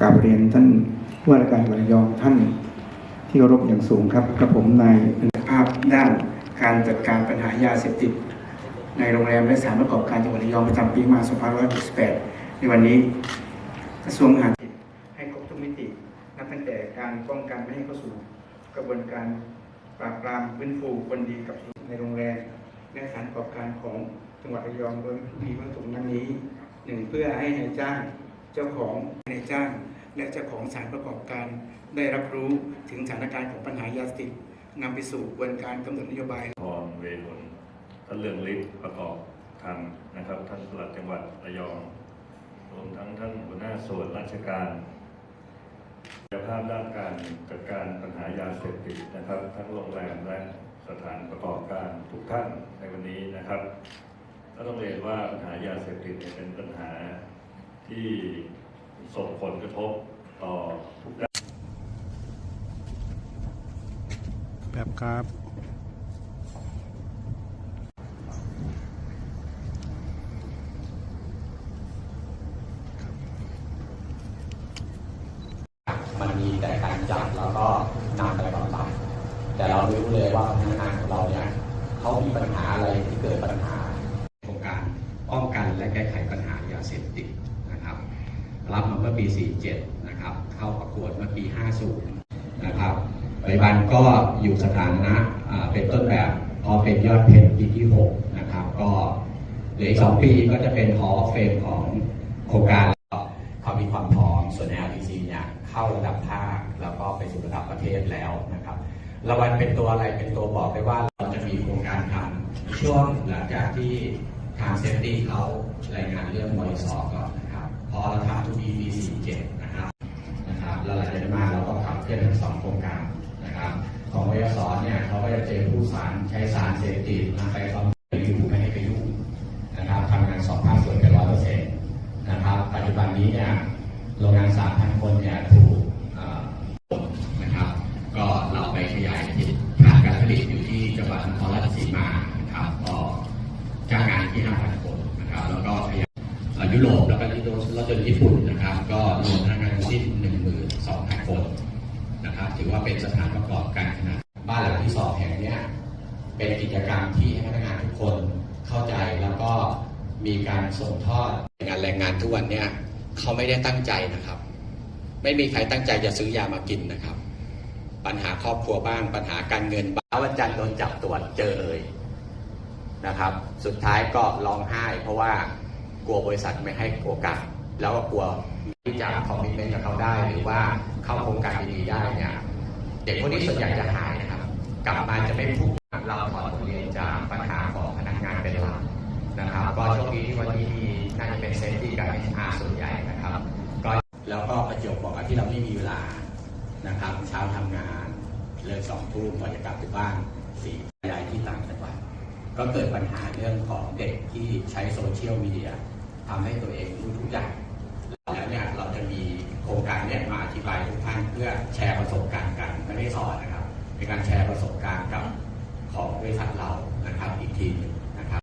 กราบเรียนท่านว่าการจังหวัดระยองท่านที่เคารพอย่างสูงครับกระผมนายภาพด้านการจัดการปัญหายาเสพติดในโรงแรมและสถานประกอบการจังหวัดระยองประจำปีมา2568 ในวันนี้กระทรวงมหาดไทยให้ครบทุกมิติ นับตั้งแต่การป้องกันไม่ให้เข้าสู่ กระบวนการปราบปรามฟื้นฟูคนดีกับในโรงแรมและสถานประกอบการของจังหวัดระยองโดยมีวัตถุนั้นนี้หนึ่งเพื่อให้นายจ้าง เจ้าของนายจ้าง และเจ้าของสถานประกอบการ ได้รับรู้ถึงสถานการณ์ของปัญหายาเสพติดนำไปสู่กระบวนการกำหนดนโยบายพรเวหนท่านเรืองฤทธิ์ประกอบธรรมนะครับ ท่านปลัดจังหวัดระยองรวมทั้งท่านหัวหน้าส่วนราชการภาพด้านการจัดการปัญหายาเสพติดนะครับ ทั้งโรงแรมและสถานประกอบการทุกท่านในวันนี้นะครับก็ต้องเรียนว่าปัญหายาเสพติดเป็นปัญหา ที่ส่งผลกระทบต่อทุกด้านแบบครับมันมีแต่การจับแล้วก็นำไปบำบัดแต่เราไม่รู้เลยว่าพนักงานของเราเนี่ยเขามีปัญหาอะไรที่เกิดปัญหาโครงการป้องกันและแก้ไขปัญหายาเสพติดนะครับ รับมาเมื่อปี 47 นะครับ เข้าประกวดเมื่อปี 50 นะครับปัจจุบันก็อยู่สถานะเป็นต้นแบบพอเป็นยอดเพนปีที่ 6 นะครับ ก็เหลืออีกสองปีก็จะเป็น Hall of Fame ของโครงการเขามีความพร้อมส่วนใน RTC เนี่ยเข้าระดับภาคแล้วก็ไปสู่ระดับประเทศแล้วนะครับรางวัลเป็นตัวอะไรเป็นตัวบอกได้ว่าเราจะมีโครงการทำช่วงหลังจากที่ทางเซฟตี้เขารายงานเรื่องบริสอก่อนนะครับ พอเราทำทุกปีปี47นะครับนะครับแล้วหลังจากนั้นมาเราก็ขับเคลื่อนทั้งสองโครงการนะครับของวสเนี่ยเขาก็จะเจอผู้สารใช้สารเสพติดนำไปบำบัดอยู่ไม่ให้ไปยุ่งนะครับทำงานสองภาคส่วนเป็นร้อยเปอร์เซ็นต์นะครับปัจจุบันนี้เนี่ยโรงงานสามพันคนเนี่ย ยุโรปแล้วก็ที่โดนรถยนต์ญี่ปุ่นนะครับ ก็รวมพนักงานทั้งสิ้น12,000คนนะครับ ถือว่าเป็นสถานประกอบการขนาดบ้านหลังที่สองแห่งนี้เป็นกิจกรรมที่ให้พนักงานทุกคนเข้าใจแล้วก็มีการส่งทอดงานแรงงานทุกวันเนี่ยเขาไม่ได้ตั้งใจนะครับ ไม่มีใครตั้งใจจะซื้อยามากินนะครับ ปัญหาครอบครัวบ้างปัญหาการเงินบ้างวันจันทร์โดนจับตรวจเจอเลยนะครับ สุดท้ายก็ร้องไห้เพราะว่า ลัวบริษัทไม่ให้โอกาส แล้วก็กลัวที่จะคอมมิชเมนต์กับเขาได้ หรือว่าเข้าโครงการดีๆได้เนี่ยเด็กพวกนี้ส่วนใหญ่จะหายนะครับ กลับมาจะไม่พูดเราถอดบทเรียนจากปัญหาของพนักงานเป็นหลักนะครับ ก็โชคดีที่วันนี้มีน่าจะเป็นเซฟตี้กับ HR ส่วนใหญ่นะครับก็แล้วก็ประจบบอกกับที่เราไม่มีเวลานะครับ เช้าทำงานเลยสองทุ่มกว่าจะกลับถึงบ้านสี่ยายที่ต่างจังหวัดก็เกิดปัญหาเรื่องของเด็กที่ใช้โซเชียลมีเดีย ทำให้ตัวเองรู้ทุกอย่างแล้วเนี่ยเราจะมีโครงการเนี่ยมาอธิบายทุกท่านเพื่อแชร์ประสบการณ์กันไม่ได้สอนนะครับเป็นการแชร์ประสบการณ์กับของบริษัทเรานะครับอีกทีหนึง